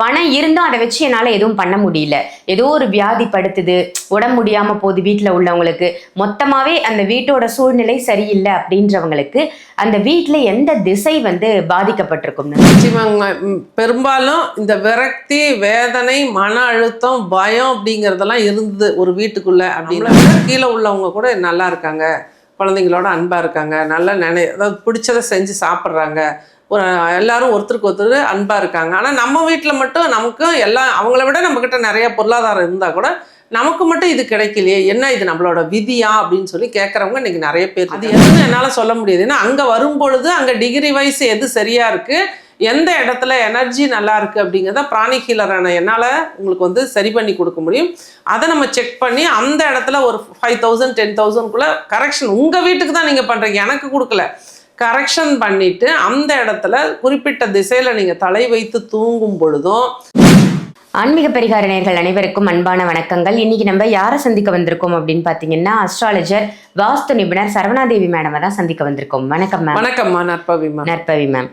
பணம் இருந்தும் அதை வச்சு என்னால் எதுவும் பண்ண முடியல. ஏதோ ஒரு வியாதி படுத்துது உடம்பு முடியாமல் போகுது வீட்டில் உள்ளவங்களுக்கு. மொத்தமாகவே அந்த வீட்டோட சூழ்நிலை சரியில்லை அப்படின்றவங்களுக்கு அந்த வீட்டில் எந்த திசை வந்து பாதிக்கப்பட்டிருக்கும்னு நிச்சயமாங்க பெரும்பாலும் இந்த விரக்தி வேதனை மன அழுத்தம் பயம் அப்படிங்கிறதெல்லாம் இருந்தது ஒரு வீட்டுக்குள்ள அப்படின்னா கீழே உள்ளவங்க கூட நல்லா இருக்காங்க. குழந்தைங்களோட அன்பா இருக்காங்க. நல்லா நினை அதாவது பிடிச்சதை செஞ்சு சாப்பிட்றாங்க. ஒரு எல்லாரும் ஒருத்தருக்கு ஒருத்தர் அன்பாக இருக்காங்க. ஆனால் நம்ம வீட்டில் மட்டும் நமக்கும் எல்லாம் அவங்கள விட நம்மக்கிட்ட நிறைய பொருளாதாரம் இருந்தால் கூட நமக்கு மட்டும் இது கிடைக்கலையே. என்ன இது நம்மளோட விதியா? அப்படின்னு சொல்லி கேட்குறவங்க இன்னைக்கு நிறைய பேர் அது எதுவும் என்னால் சொல்ல முடியாது. ஏன்னா அங்கே வரும்பொழுது அங்கே டிகிரி வைஸ் எது சரியாக இருக்குது எந்த இடத்துல எனர்ஜி நல்லா இருக்குது அப்படிங்கிறத பிராணி ஹீலரான என்னால் உங்களுக்கு வந்து சரி பண்ணி கொடுக்க முடியும். அதை நம்ம செக் பண்ணி அந்த இடத்துல ஒரு ஃபைவ் தௌசண்ட் டென் தௌசண்ட்குள்ளே கரெக்ஷன் உங்கள் வீட்டுக்கு தான் நீங்கள் பண்ணுறீங்க எனக்கு கொடுக்கல. கரெக்ஷன் பண்ணிட்டு அந்த இடத்துல குறிப்பிட்ட திசையில் நீங்கள் தலை வைத்து தூங்கும் பொழுதும் ஆன்மீக பரிகார அனைவருக்கும் அன்பான வணக்கங்கள். இன்னைக்கு நம்ம யாரை சந்திக்க வந்திருக்கோம் அப்படின்னு பார்த்தீங்கன்னா அஸ்ட்ராலஜர் வாஸ்து நிபுணர் சரவணாதேவி மேடமை தான் சந்திக்க வந்திருக்கோம். வணக்கம் மேம் வணக்கம்மா நற்பவிமா நற்பவி மேம்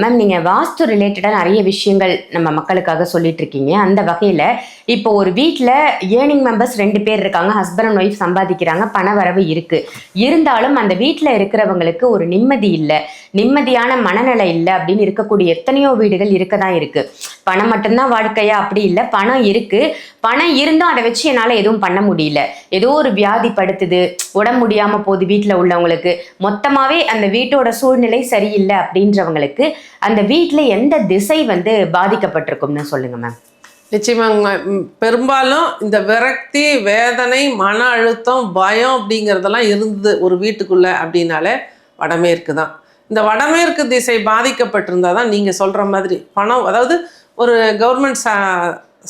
மேம் நீங்கள் வாஸ்து ரிலேட்டடாக நிறைய விஷயங்கள் நம்ம மக்களுக்காக சொல்லிட்டு இருக்கீங்க. அந்த வகையில் இப்போ ஒரு வீட்டில் ஏர்னிங் மெம்பர்ஸ் ரெண்டு பேர் இருக்காங்க. ஹஸ்பண்ட் அண்ட் ஒய்ஃப் சம்பாதிக்கிறாங்க. பண வரவு இருக்கு. இருந்தாலும் அந்த வீட்டில் இருக்கிறவங்களுக்கு ஒரு நிம்மதி இல்லை. நிம்மதியான மனநிலை இல்லை அப்படின்னு இருக்கக்கூடிய எத்தனையோ வீடுகள் இருக்க தான் இருக்கு. பணம் மட்டும்தான் வாழ்க்கையா? அப்படி இல்லை. பணம் இருக்கு. பணம் இருந்தும் அதை வச்சு என்னால் எதுவும் பண்ண முடியல. ஏதோ ஒரு வியாதி படுத்துது உடம்பு முடியாமல் போகுது வீட்டில் உள்ளவங்களுக்கு. மொத்தமாகவே அந்த வீட்டோட சூழ்நிலை சரியில்லை அப்படின்றவங்களுக்கு அந்த வீட்டில் எந்த திசை வந்து பாதிக்கப்பட்டிருக்கும்னு சொல்லுங்க மேம் நிச்சயமாங்க பெரும்பாலும் இந்த விரக்தி வேதனை மன அழுத்தம் பயம் அப்படிங்கிறதெல்லாம் இருந்தது ஒரு வீட்டுக்குள்ளே அப்படின்னாலே வடமேற்கு தான். இந்த வடமேற்கு திசை பாதிக்கப்பட்டிருந்தா தான் நீங்கள் சொல்கிற மாதிரி பணம் அதாவது ஒரு கவர்மெண்ட் ச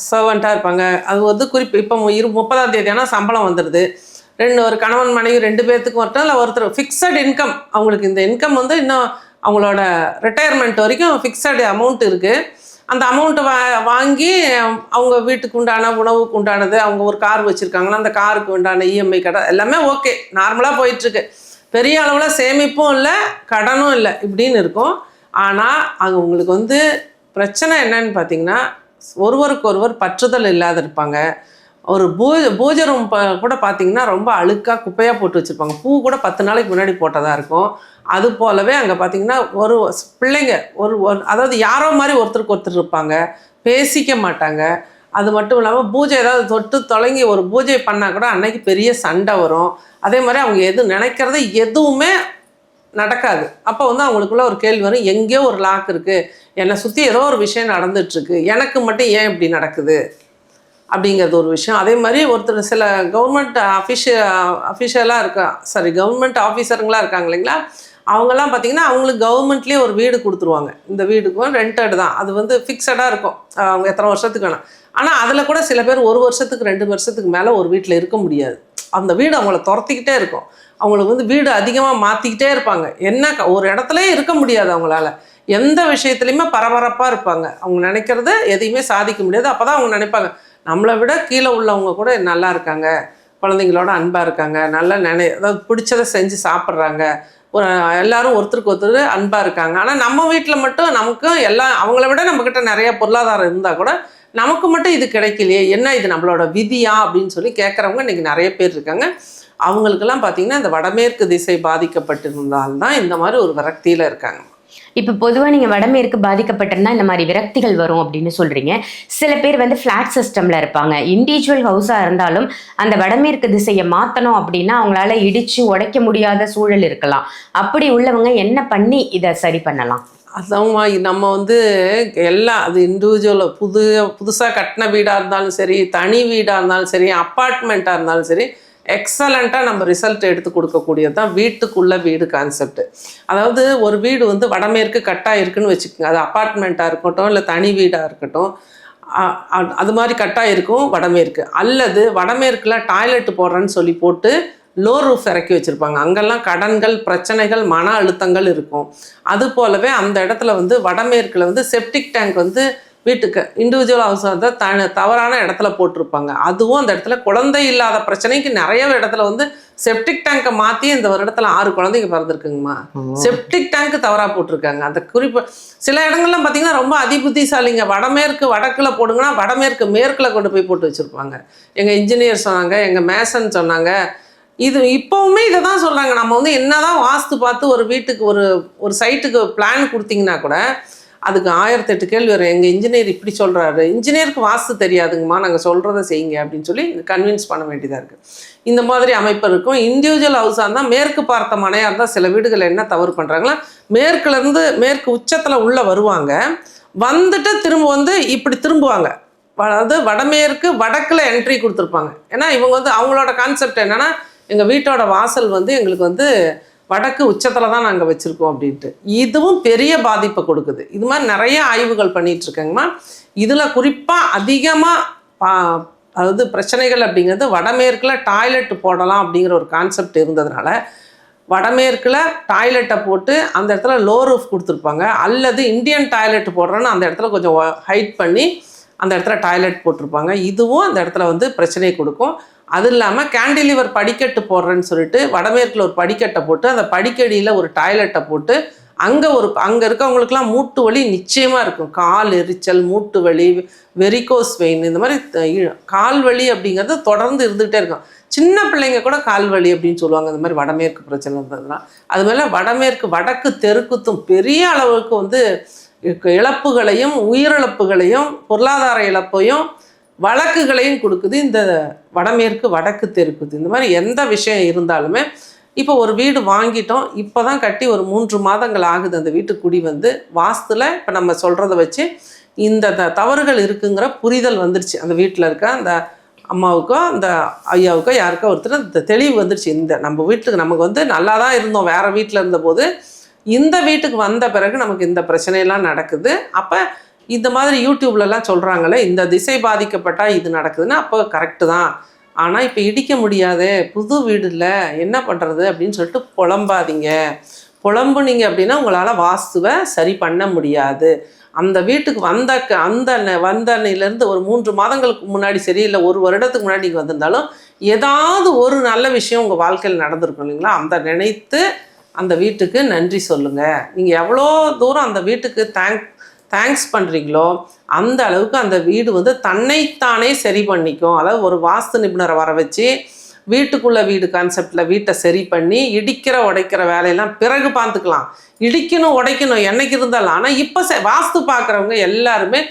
சர்வெண்ட்டாக இருப்பாங்க. அது வந்து குறிப்பு இப்போ இரு முப்பதாம் தேதி ஆனால் சம்பளம் வந்துடுது ரெண்டு ஒரு கணவன் மனைவி ரெண்டு பேர்த்துக்கும் வரட்டும் இல்லை ஒருத்தர் ஃபிக்ஸட் இன்கம் அவங்களுக்கு இந்த இன்கம் வந்து இன்னும் அவங்களோட ரிட்டையர்மெண்ட் வரைக்கும் ஃபிக்ஸடு அமௌண்ட் இருக்குது அந்த அமௌண்ட்டை வா வாங்கி அவங்க வீட்டுக்கு உண்டான உணவுக்கு உண்டானது அவங்க ஒரு கார் வச்சுருக்காங்கன்னா அந்த காருக்கு உண்டான இஎம்ஐ கடை எல்லாமே ஓகே நார்மலாக போயிட்டுருக்கு. பெரிய அளவில் சேமிப்பும் இல்லை கடனும் இல்லை இப்படின்னு இருக்கும். ஆனால் அங்கே உங்களுக்கு வந்து பிரச்சனை என்னன்னு பார்த்தீங்கன்னா ஒருவருக்கு ஒருவர் பற்றுதல் இல்லாத இருப்பாங்க. ஒரு பூஜை பூஜை ரூம் கூட பார்த்தீங்கன்னா ரொம்ப அழுக்காக குப்பையாக போட்டு வச்சுருப்பாங்க. பூ கூட பத்து நாளைக்கு முன்னாடி போட்டதாக இருக்கும். அது போலவே அங்கே பார்த்தீங்கன்னா ஒரு பிள்ளைங்க ஒரு ஒரு- அதாவது யாரோ மாதிரி ஒருத்தருக்கு ஒருத்தர் இருப்பாங்க. பேசிக்க மாட்டாங்க. அது மட்டும் இல்லாமல் பூஜை ஏதாவது தொட்டு தொடங்கி ஒரு பூஜை பண்ணால் கூட அன்னைக்கு பெரிய சண்டை வரும். அதே மாதிரி அவங்க எது நினைக்கிறத எதுவுமே நடக்காது. அப்போ வந்து அவங்களுக்குள்ள ஒரு கேள்வி வரும். எங்கேயோ ஒரு லாக் இருக்குது என்னை சுற்றி ஏதோ ஒரு விஷயம் நடந்துட்டுருக்கு. எனக்கு மட்டும் ஏன் இப்படி நடக்குது? அப்படிங்கிறது ஒரு விஷயம். அதே மாதிரி ஒருத்தர் சில கவர்மெண்ட் அஃபிஷிய அஃபிஷியலாக இருக்கா சாரி கவர்மெண்ட் ஆஃபீஸருங்களாம் இருக்காங்க இல்லைங்களா? அவங்கெல்லாம் பார்த்தீங்கன்னா அவங்களுக்கு கவர்மெண்ட்லேயே ஒரு வீடு கொடுத்துருவாங்க. இந்த வீடுக்கும் ரெண்டட் தான். அது வந்து ஃபிக்ஸடாக இருக்கும். அவங்க எத்தனை வருஷத்துக்கு வேணும் ஆனால் அதில் கூட சில பேர் ஒரு வருஷத்துக்கு ரெண்டு வருஷத்துக்கு மேலே ஒரு வீட்டில் இருக்க முடியாது. அந்த வீடு அவங்கள துரத்திக்கிட்டே இருக்கும். அவங்களுக்கு வந்து வீடு அதிகமாக மாற்றிக்கிட்டே இருப்பாங்க. என்ன க- ஒரு இடத்துலயே இருக்க முடியாது அவங்களால. எந்த விஷயத்துலையுமே பரபரப்பாக இருப்பாங்க. அவங்க நினைக்கிறது எதையுமே சாதிக்க முடியாது. அப்போ தான் அவங்க நினைப்பாங்க நம்மளை விட கீழே உள்ளவங்க கூட நல்லா இருக்காங்க. குழந்தைங்களோட அன்பாக இருக்காங்க. நல்லா நினை அதாவது பிடிச்சதை செஞ்சு சாப்பிட்றாங்க. ஒரு எல்லாரும் ஒருத்தருக்கு ஒருத்தர் அன்பாக இருக்காங்க. ஆனால் நம்ம வீட்டில் மட்டும் நமக்கும் எல்லாம் அவங்கள விட நம்மக்கிட்ட நிறைய பொருளாதாரம் இருந்தால் கூட நமக்கு மட்டும் இது கிடைக்கலையே. என்ன இது நம்மளோட விதியா? அப்படின்னு சொல்லி கேட்குறவங்க இன்றைக்கி நிறைய பேர் இருக்காங்க. அவங்களுக்கெல்லாம் பார்த்தீங்கன்னா இந்த வடமேற்கு திசை பாதிக்கப்பட்டிருந்தால்தான் இந்த மாதிரி ஒரு விரக்தியில் இருக்காங்க. இப்போ பொதுவாக நீங்கள் வடமேற்கு பாதிக்கப்பட்டிருந்தா இந்த மாதிரி விரக்திகள் வரும் அப்படின்னு சொல்கிறீங்க சில பேர் வந்து ஃப்ளாட் சிஸ்டமில் இருப்பாங்க. இண்டிவிஜுவல் ஹவுஸாக இருந்தாலும் அந்த வடமேற்கு திசையை மாற்றணும் அப்படின்னா அவங்களால இடித்து உடைக்க முடியாத சூழல் இருக்கலாம். அப்படி உள்ளவங்க என்ன பண்ணி இதை சரி பண்ணலாம்? அதாம்மா நம்ம வந்து எல்லாம் அது இண்டிவிஜுவல் புது புதுசாக கட்டின வீடாக இருந்தாலும் சரி தனி வீடாக இருந்தாலும் சரி அப்பார்ட்மெண்ட்டாக இருந்தாலும் சரி எக்ஸலண்ட்டாக நம்ம ரிசல்ட் எடுத்து கொடுக்கக்கூடியது தான் வீட்டுக்குள்ளே வீடு கான்செப்ட் அதாவது ஒரு வீடு வந்து வடமேற்கு கட்டாக இருக்குன்னு வச்சுக்கோங்க. அது அப்பார்ட்மெண்ட்டாக இருக்கட்டும் இல்லை தனி வீடாக இருக்கட்டும். அது மாதிரி கட்டாக இருக்கும் வடமேற்கு. அல்லது வடமேற்கில் டாய்லெட் போடுறேன்னு சொல்லி போட்டு லோ ரூஃப் இறக்கி வச்சுருப்பாங்க. அங்கெல்லாம் கடன்கள் பிரச்சனைகள் மன அழுத்தங்கள் இருக்கும். அது போலவே அந்த இடத்துல வந்து வடமேற்கில் வந்து செப்டிக் டேங்க் வந்து வீட்டுக்கு இண்டிவிஜுவல் ஹவுஸ் வந்து த தவறான இடத்துல போட்டிருப்பாங்க. அதுவும் அந்த இடத்துல குழந்தை இல்லாத பிரச்சனைக்கு நிறைய இடத்துல வந்து செப்டிக் டேங்கை மாற்றி இந்த வருடத்துல ஆறு குழந்தைங்க பிறந்திருக்குங்கம்மா. செப்டிக் டேங்க் தவறாக போட்டிருக்காங்க. அந்த குறிப்பு சில இடங்கள்லாம் பார்த்தீங்கன்னா ரொம்ப அதிபுத்திசாலிங்க. வடமேற்கு வடக்கில் போடுங்கன்னா வடமேற்கு மேற்கில் கொண்டு போய் போட்டு வச்சுருப்பாங்க. எங்கள் இன்ஜினியர் சொன்னாங்க எங்கள் மேசன் சொன்னாங்க. இது இப்போவுமே இதை தான் சொல்கிறாங்க நம்ம வந்து என்னதான் வாஸ்து பார்த்து ஒரு வீட்டுக்கு ஒரு ஒரு சைட்டுக்கு பிளான் கொடுத்தீங்கன்னா கூட அதுக்கு ஆயிரத்தெட்டு கேள்வி வரும். எங்கள் இன்ஜினியர் இப்படி சொல்கிறாரு இன்ஜினியருக்கு வாஸ்து தெரியாதுங்கம்மா. நாங்கள் சொல்கிறத செய்யுங்க அப்படின்னு சொல்லி கன்வின்ஸ் பண்ண வேண்டியதாக இருக்குது இந்த மாதிரி அமைப்பு இருக்கும். இண்டிவிஜுவல் ஹவுஸாக இருந்தால் மேற்கு பார்த்த மனையாக இருந்தால் சில வீடுகள் என்ன தவறு பண்ணுறாங்களா மேற்குலேருந்து மேற்கு உச்சத்தில் உள்ளே வருவாங்க. வந்துட்டு திரும்ப வந்து இப்படி திரும்புவாங்க. அதாவது வடமேற்கு வடக்கில் என்ட்ரி கொடுத்துருப்பாங்க. ஏன்னா இவங்க வந்து அவங்களோட கான்செப்ட் என்னென்னா எங்கள் வீட்டோட வாசல் வந்து எங்களுக்கு வந்து வடக்கு உச்சத்தில் தான் நாங்கள் வச்சுருக்கோம் அப்படின்ட்டு. இதுவும் பெரிய பாதிப்பை கொடுக்குது. இது மாதிரி நிறைய ஆய்வுகள் பண்ணிகிட்ருக்கேங்கம்மா இதில் குறிப்பாக அதிகமாக பா அதாவது பிரச்சனைகள் அப்படிங்கிறது வடமேற்கில் டாய்லெட் போடலாம் அப்படிங்கிற ஒரு கான்செப்ட் இருந்ததுனால வடமேற்கில் டாய்லெட்டை போட்டு அந்த இடத்துல லோ ரூஃப் கொடுத்துருப்பாங்க. அல்லது இந்தியன் டாய்லெட் போடுறோன்னு அந்த இடத்துல கொஞ்சம் ஹைட் பண்ணி அந்த இடத்துல டாய்லெட் போட்டிருப்பாங்க. இதுவும் அந்த இடத்துல வந்து பிரச்சனை கொடுக்கும். அது இல்லாமல் கேண்டிலிவர் படிக்கட்டு போடுறேன்னு சொல்லிட்டு வடமேற்கில் ஒரு படிக்கட்டை போட்டு அந்த படிக்கடியில் ஒரு டாய்லெட்டை போட்டு அங்கே ஒரு அங்கே இருக்கவங்களுக்குலாம் மூட்டு வலி நிச்சயமாக இருக்கும். கால் எரிச்சல் மூட்டு வலி வெரிகோஸ் வெயின் இந்த மாதிரி கால் வலி அப்படிங்கிறது தொடர்ந்து இருந்துகிட்டே இருக்கும். சின்ன பிள்ளைங்க கூட கால் வலி அப்படின்னு சொல்லுவாங்க. இந்த மாதிரி வடமேற்கு பிரச்சனை இருந்ததுலாம் அது மேலே வடமேற்கு வடக்கு தெருக்குத்தும் பெரிய அளவுக்கு வந்து இழப்புகளையும் உயிரிழப்புகளையும் பொருளாதார இழப்பையும் வழக்குகளையும் கொடுக்குது. இந்த வடமேற்கு வடக்கு தெருக்குது இந்த மாதிரி எந்த விஷயம் இருந்தாலுமே இப்போ ஒரு வீடு வாங்கிட்டோம். இப்போ தான் கட்டி ஒரு மூன்று மாதங்கள் ஆகுது. அந்த வீட்டு குடி வந்து வாஸ்துல இப்போ நம்ம சொல்கிறத வச்சு இந்த தவறுகள் இருக்குங்கிற புரிதல் வந்துருச்சு. அந்த வீட்டில் இருக்க அந்த அம்மாவுக்கோ அந்த ஐயாவுக்கோ யாருக்கோ ஒருத்தர் இந்த தெளிவு வந்துருச்சு. இந்த நம்ம வீட்டுக்கு நமக்கு வந்து நல்லா தான் இருந்தோம். வேறு வீட்டில் இருந்தபோது இந்த வீட்டுக்கு வந்த பிறகு நமக்கு இந்த பிரச்சனையெல்லாம் நடக்குது. அப்போ இந்த மாதிரி யூடியூப்லலாம் சொல்கிறாங்களே இந்த திசை பாதிக்கப்பட்டால் இது நடக்குதுன்னா அப்போ கரெக்டு தான். ஆனால் இப்போ இடிக்க முடியாதே புது வீடு இல்லை என்ன பண்ணுறது அப்படின்னு சொல்லிட்டு புலம்பாதீங்க. புலம்புனீங்க அப்படின்னா உங்களால் வாஸ்துவை சரி பண்ண முடியாது. அந்த வீட்டுக்கு வந்த க- அந்த ந- வந்த அன்னையிலேருந்து ஒரு மூன்று மாதங்களுக்கு முன்னாடி சரி இல்லை ஒரு வருடத்துக்கு முன்னாடி நீங்கள் வந்திருந்தாலும் ஏதாவது ஒரு நல்ல விஷயம் உங்கள் வாழ்க்கையில் நடந்திருக்கும் இல்லைங்களா? அந்த நினைத்து அந்த வீட்டுக்கு நன்றி சொல்லுங்கள் நீங்கள் எவ்வளோ தூரம் அந்த வீட்டுக்கு தேங்க் தேங்க்ஸ் பண்ணுறீங்களோ அந்த அளவுக்கு அந்த வீடு வந்து தன்னைத்தானே சரி பண்ணிக்கும். அதாவது ஒரு வாஸ்து நிபுணரை வர வச்சு வீட்டுக்குள்ளே வீடு கான்செப்டில் வீட்டை சரி பண்ணி இடிக்கிற உடைக்கிற வேலையெல்லாம் பிறகு பார்த்துக்கலாம். இடிக்கணும் உடைக்கணும் என்னைக்கு இருந்தாலும். ஆனால் இப்போ வாஸ்து பார்க்குறவங்க எல்லாருமே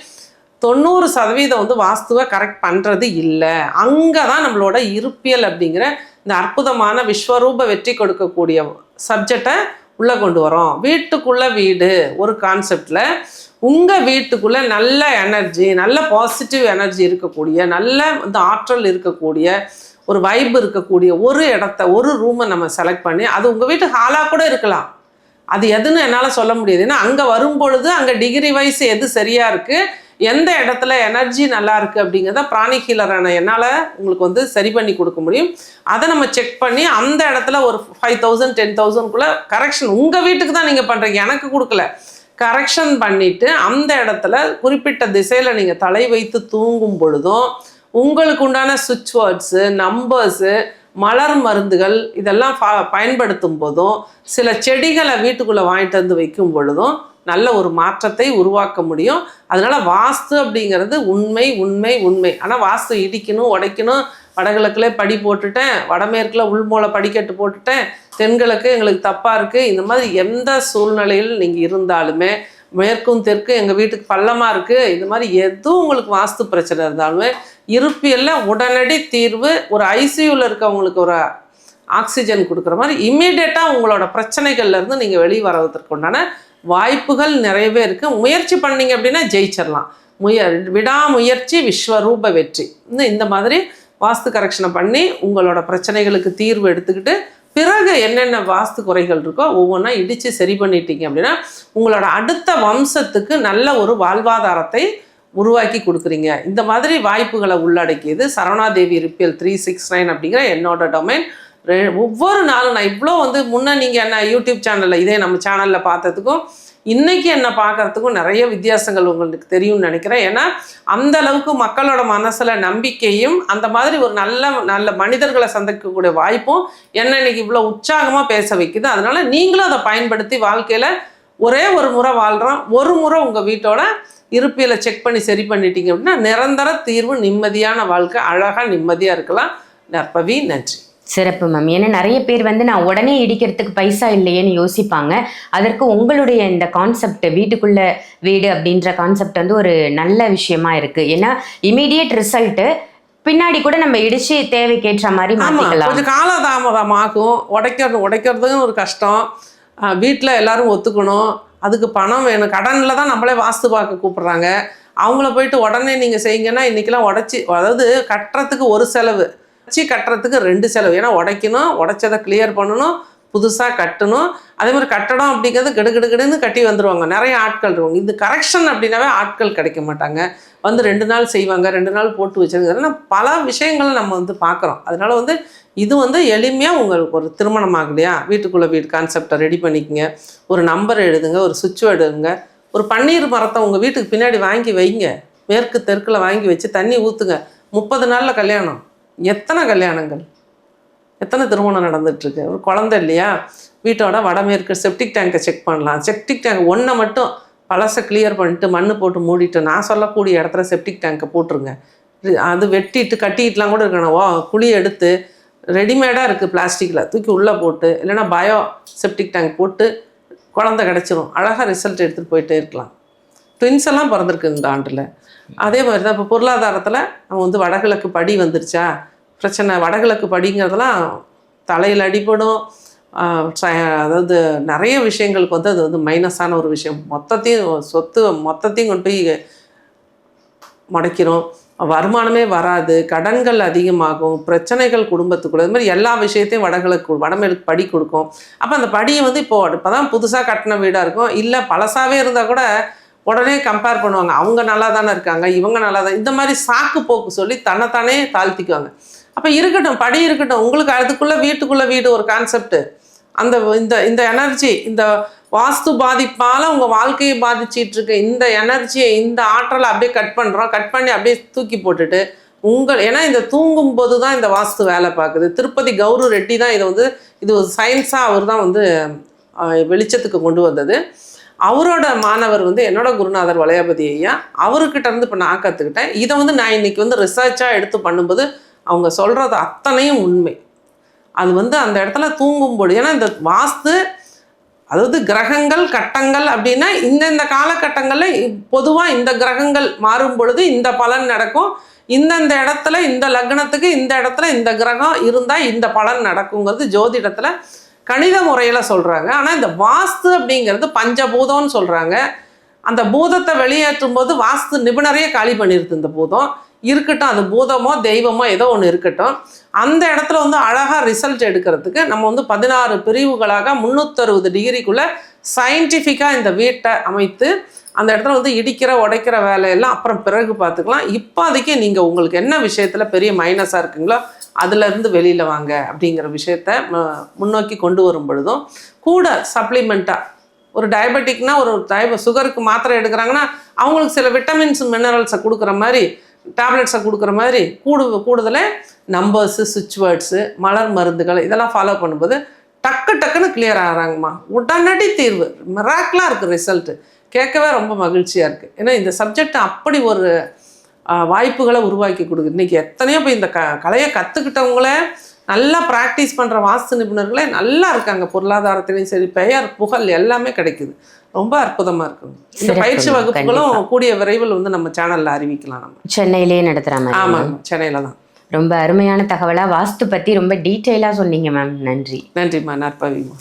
தொண்ணூறு சதவீதம் வந்து வாஸ்துவை கரெக்ட் பண்ணுறது இல்லை. அங்கே தான் நம்மளோட இருப்பியல் அப்படிங்கிற இந்த அற்புதமான விஸ்வரூப வெற்றி கொடுக்கக்கூடிய சப்ஜெக்டை உள்ளே கொண்டு வரோம் வீட்டுக்குள்ளே வீடு ஒரு கான்செப்டில் உங்கள் வீட்டுக்குள்ளே நல்ல எனர்ஜி நல்ல பாசிட்டிவ் எனர்ஜி இருக்கக்கூடிய நல்ல இந்த ஆற்றல் இருக்கக்கூடிய ஒரு வைப் இருக்கக்கூடிய ஒரு இடத்த ஒரு ரூமை நம்ம செலக்ட் பண்ணி அது உங்கள் வீட்டு ஹாலாக கூட இருக்கலாம். அது எதுன்னு என்னால் சொல்ல முடியாது. ஏன்னா அங்கே வரும்பொழுது அங்கே டிகிரி வைஸ் எது சரியாக இருக்குது எந்த இடத்துல எனர்ஜி நல்லா இருக்குது அப்படிங்கிறத பிராணி ஹீலரான என்னால் உங்களுக்கு வந்து சரி பண்ணி கொடுக்க முடியும். அதை நம்ம செக் பண்ணி அந்த இடத்துல ஒரு ஃபைவ் தௌசண்ட் டென் தௌசண்ட்குள்ளே கரெக்ஷன் உங்கள் வீட்டுக்கு தான் நீங்கள் பண்ணுறீங்க எனக்கு கொடுக்கல. கரெக்ஷன் பண்ணிவிட்டு அந்த இடத்துல குறிப்பிட்ட திசையில் நீங்கள் தலை வைத்து தூங்கும் பொழுதும் உங்களுக்கு உண்டான சுவிட்ச் வேர்ட்ஸு நம்பர்ஸு மலர் மருந்துகள் இதெல்லாம் பா பயன்படுத்தும் போதும் சில செடிகளை வீட்டுக்குள்ளே வாங்கிட்டு வந்து வைக்கும் பொழுதும் நல்ல ஒரு மாற்றத்தை உருவாக்க முடியும். அதனால் வாஸ்து அப்படிங்கிறது உண்மை உண்மை உண்மை. ஆனால் வாஸ்து இடிக்கணும் உடைக்கணும். வடகிழக்கில் படி போட்டுட்டேன். வடமேற்கில் உள்மூலை படிக்கட்டு போட்டுட்டேன். தென்கிழக்கு எங்களுக்கு தப்பாக இருக்குது இந்த மாதிரி எந்த சூழ்நிலையில் நீங்கள் இருந்தாலுமே மேற்கும் தெற்கு எங்கள் வீட்டுக்கு பள்ளமாக இருக்குது இது மாதிரி எதுவும் உங்களுக்கு வாஸ்து பிரச்சனை இருந்தாலுமே இருப்பியில் உடனடி தீர்வு ஒரு ஐசியூவில் இருக்கவங்களுக்கு ஒரு ஆக்சிஜன் கொடுக்குற மாதிரி இம்மீடியட்டாக உங்களோட பிரச்சனைகள்லேருந்து நீங்கள் வெளியே வரதுக்கு உண்டான வாய்ப்புகள் நிறையவே இருக்குது முயற்சி பண்ணீங்க அப்படின்னா ஜெயிச்சிடலாம் முய விடாமுயற்சி விஸ்வரூப வெற்றி. இன்னும் இந்த மாதிரி வாஸ்து கரெக்ஷனை பண்ணி உங்களோட பிரச்சனைகளுக்கு தீர்வு எடுத்துக்கிட்டு பிறகு என்னென்ன வாஸ்து குறைகள் இருக்கோ ஒவ்வொன்றா இடித்து சரி பண்ணிட்டீங்க அப்படின்னா உங்களோட அடுத்த வம்சத்துக்கு நல்ல ஒரு வாழ்வாதாரத்தை உருவாக்கி கொடுக்குறீங்க. இந்த மாதிரி வாய்ப்புகளை உள்ளடக்கியது சரவணாதேவி ரிப்பியல் த்ரீ சிக்ஸ் நைன் அப்படிங்கிற என்னோட டொமைன். ஒவ்வொரு நாளும் நான் இவ்வளோ வந்து முன்னே நீங்கள் என்ன யூடியூப் சேனலில் இதே நம்ம சேனலில் பார்த்ததுக்கும் இன்றைக்கி என்ன பார்க்கறதுக்கும் நிறைய வித்தியாசங்கள் உங்களுக்கு தெரியும்னு நினைக்கிறேன். ஏன்னா அந்த அளவுக்கு மக்களோட மனசில் நம்பிக்கையும் அந்த மாதிரி ஒரு நல்ல நல்ல மனிதர்களை சந்திக்கக்கூடிய வாய்ப்பும் என்ன இன்னைக்கு இவ்வளோ உற்சாகமாக பேச வைக்குது. அதனால் நீங்களும் அதை பயன்படுத்தி வாழ்க்கையில் ஒரே ஒரு முறை வாழ்கிறோம் ஒரு முறை உங்கள் வீட்டோட இருப்பியலை செக் பண்ணி சரி பண்ணிட்டீங்க அப்படின்னா நிரந்தர தீர்வு நிம்மதியான வாழ்க்கை அழகாக நிம்மதியாக இருக்கலாம். நற்பவி நன்றி. சிறப்பு மேம் ஏன்னா நிறைய பேர் வந்து நான் உடனே இடிக்கிறதுக்கு பைசா இல்லையேன்னு யோசிப்பாங்க. அதற்கு உங்களுடைய இந்த கான்செப்ட் வீட்டுக்குள்ள வீடு அப்படின்ற கான்செப்ட் வந்து ஒரு நல்ல விஷயமா இருக்கு. ஏன்னா இமீடியட் ரிசல்ட் பின்னாடி கூட நம்ம இடிச்சு தேவைக்கேற்ற மாதிரி ஆமா. மாத்திக்கலாம். கொஞ்சம் காலதாமதம் ஆகும் உடைக்கிறது உடைக்கிறதும் ஒரு கஷ்டம். வீட்டில் எல்லாரும் ஒத்துக்கணும். அதுக்கு பணம் வேணும். கடனில் தான் நம்மளே வாஸ்து பார்க்க கூப்பிடுறாங்க. அவங்கள போயிட்டு உடனே நீங்கள் செய்யுங்கன்னா இன்றைக்கெல்லாம் உடச்சி அதாவது கட்டுறதுக்கு ஒரு செலவு. வச்சு கட்டுறதுக்கு ரெண்டு செலவு. ஏன்னா உடைக்கணும் உடைச்சதை கிளியர் பண்ணணும் புதுசாக கட்டணும். அதே மாதிரி கட்டடம் அப்படிங்கிறது கெடுகெடுகெடுன்னு கட்டி வந்துடுவாங்க நிறைய ஆட்கள் இருவாங்க இது கரெக்ஷன் அப்படின்னாவே ஆட்கள் கிடைக்க மாட்டாங்க. வந்து ரெண்டு நாள் செய்வாங்க ரெண்டு நாள் போட்டு வச்சிருங்க பல விஷயங்களை நம்ம வந்து பார்க்குறோம். அதனால வந்து இது வந்து எளிமையாக உங்களுக்கு ஒரு திருமணம் ஆகலையா? வீட்டுக்குள்ளே வீடு கான்செப்டை ரெடி பண்ணிக்கங்க. ஒரு நம்பர் எழுதுங்க ஒரு சுவிட்ச் எடுங்க. ஒரு பன்னீர் மரத்தை உங்கள் வீட்டுக்கு பின்னாடி வாங்கி வைங்க. மேற்கு தெற்கில் வாங்கி வச்சு தண்ணி ஊற்றுங்க முப்பது நாளில் கல்யாணம். எத்தனை கல்யாணங்கள்? எத்தனை திருமணம் நடந்துட்டுருக்கு? ஒரு குழந்தை இல்லையா? வீட்டோட வடமேற்கு செப்டிக் டேங்கை செக் பண்ணலாம். செப்டிக் டேங்க் ஒன்றை மட்டும் பழசை கிளியர் பண்ணிட்டு மண்ணு போட்டு மூடிட்டு நான் சொல்லக்கூடிய இடத்துல செப்டிக் டேங்கை போட்டுருங்க. அது வெட்டிட்டு கட்டிட்டுலாம் கூட இருக்கணும். ஓ குழி எடுத்து ரெடிமேடாக இருக்குது பிளாஸ்டிக்கில் தூக்கி உள்ளே போட்டு இல்லைன்னா பயோ செப்டிக் டேங்க் போட்டு குழந்தை கிடச்சிரும். அழகாக ரிசல்ட் எடுத்துகிட்டு போயிட்டே இருக்கலாம். ட்வின்ஸ் எல்லாம் பிறந்திருக்கு இந்த ஆண்டில். அதே மாதிரி தான் இப்போ பொருளாதாரத்தில் அவன் வந்து வடகிழக்கு படி வந்துருச்சா? பிரச்சனை வடகிழக்கு படிங்கிறதெல்லாம் தலையில் அடிபடும். ச- அதாவது நிறைய விஷயங்களுக்கு வந்து அது வந்து மைனஸான ஒரு விஷயம். மொத்தத்தையும் சொத்து மொத்தத்தையும் கொண்டு போய் முடைக்கிறோம். வருமானமே வராது கடன்கள் அதிகமாகும் பிரச்சனைகள் குடும்பத்துக்குள்ள. இது மாதிரி எல்லா விஷயத்தையும் வடகிழக்கு வடமேலுக்கு படி கொடுக்கும். அப்போ அந்த படியை வந்து இப்போது இப்போ தான் புதுசாக கட்டின வீடாக இருக்கும். இல்லை பழசாகவே இருந்தால் கூட உடனே கம்பேர் பண்ணுவாங்க. அவங்க நல்லா தானே இருக்காங்க இவங்க நல்லா தான் இந்த மாதிரி சாக்கு போக்கு சொல்லி தன்னைத்தானே தாழ்த்திக்குவாங்க. அப்போ இருக்கட்டும் படி இருக்கட்டும் உங்களுக்கு அதுக்குள்ளே வீட்டுக்குள்ளே வீடு ஒரு கான்செப்ட் அந்த இந்த இந்த எனர்ஜி இந்த வாஸ்து பாதிப்பால் உங்கள் வாழ்க்கையை பாதிச்சிட்டு இருக்க இந்த எனர்ஜியை இந்த ஆற்றலை அப்படியே கட் பண்ணுறோம் கட் பண்ணி அப்படியே தூக்கி போட்டுட்டு உங்கள் ஏன்னா இந்த தூங்கும் போது தான் இந்த வாஸ்து வேலை பார்க்குது. திருப்பதி கௌரு ரெட்டி தான் இதை வந்து இது ஒரு சயின்ஸாக அவர் தான் வந்து வெளிச்சத்துக்கு கொண்டு வந்தது. அவரோட மாணவர் வந்து என்னோட குருநாதர் வளையாபதி ஐயா. அவர்கிட்ட இருந்து இப்போ நான் கற்றுக்கிட்டேன் இதை வந்து நான் இன்றைக்கி வந்து ரிசர்ச்சாக எடுத்து பண்ணும்போது அவங்க சொல்கிறது அத்தனையும் உண்மை. அது வந்து அந்த இடத்துல தூங்கும்போது ஏன்னா இந்த வாஸ்து அதாவது கிரகங்கள் கட்டங்கள் அப்படின்னா இந்தந்த காலகட்டங்களில் பொதுவாக இந்த கிரகங்கள் மாறும் பொழுது இந்த பலன் நடக்கும். இந்தந்த இடத்துல இந்த லக்னத்துக்கு இந்த இடத்துல இந்த கிரகம் இருந்தால் இந்த பலன் நடக்குங்கிறது ஜோதிடத்தில் கணித முறையில் சொல்கிறாங்க ஆனால் இந்த வாஸ்து அப்படிங்கிறது பஞ்சபூதம்னு சொல்கிறாங்க அந்த பூதத்தை வெளியேற்றும் போது வாஸ்து நிபுணரையே காலி பண்ணிடுது இந்த பூதம். இருக்கட்டும் அது பூதமோ தெய்வமோ ஏதோ ஒன்று இருக்கட்டும். அந்த இடத்துல வந்து அழகாக ரிசல்ட் எடுக்கிறதுக்கு நம்ம வந்து பதினாறு பிரிவுகளாக முந்நூற்றறுபது டிகிரிக்குள்ளே சயின்டிஃபிக்காக இந்த வீட்டை அமைத்து அந்த இடத்துல வந்து இடிக்கிற உடைக்கிற வேலையெல்லாம் அப்புறம் பிறகு பார்த்துக்கலாம். இப்போதைக்கு நீங்கள் உங்களுக்கு என்ன விஷயத்தில் பெரிய மைனஸாக இருக்குங்களோ அதுலேருந்து வெளியில் வாங்க அப்படிங்கிற விஷயத்த முன்னோக்கி கொண்டு வரும் பொழுதும் கூட சப்ளிமெண்ட்டாக ஒரு டயபெட்டிக்னா ஒரு டயப சுகருக்கு மாத்திரை எடுக்கிறாங்கன்னா அவங்களுக்கு சில விட்டமின்ஸ் மினரல்ஸை கொடுக்குற மாதிரி டேப்லெட்ஸை கொடுக்குற மாதிரி கூடு கூடுதலே நம்பர்ஸு சுவிட்ச் வேர்ட்ஸு மலர் மருந்துகள் இதெல்லாம் ஃபாலோ பண்ணும்போது டக்கு டக்குன்னு கிளியர் ஆகிறாங்கம்மா. உடனடி தீர்வு. மிராக்கலாக இருக்குது ரிசல்ட்டு கேட்கவே ரொம்ப மகிழ்ச்சியாக இருக்குது ஏன்னா இந்த சப்ஜெக்ட் அப்படி ஒரு வாய்ப்புகளை உருவாக்கி கொடுக்குது. இன்றைக்கி எத்தனையோ இப்போ இந்த க கலையை கற்றுக்கிட்டவங்களே நல்லா ப்ராக்டிஸ் பண்ணுற வாஸ்து நிபுணர்களே நல்லா இருக்காங்க. பொருளாதாரத்திலையும் சரி பெயர் புகழ் எல்லாமே கிடைக்குது. ரொம்ப அற்புதமாக இருக்குங்க. இந்த பயிற்சி வகுப்புகளும். கூடிய விரைவில் வந்து நம்ம சேனலில் அறிவிக்கலாம் நம்ம. சென்னையிலேயே நடத்துகிற மாதிரி. ஆமாம் சென்னையில் தான். ரொம்ப அருமையான தகவலா வாஸ்து பத்தி ரொம்ப டீட்டெயிலா சொன்னீங்க மேம் நன்றி. நன்றிம்மா. நற்பவிம்மா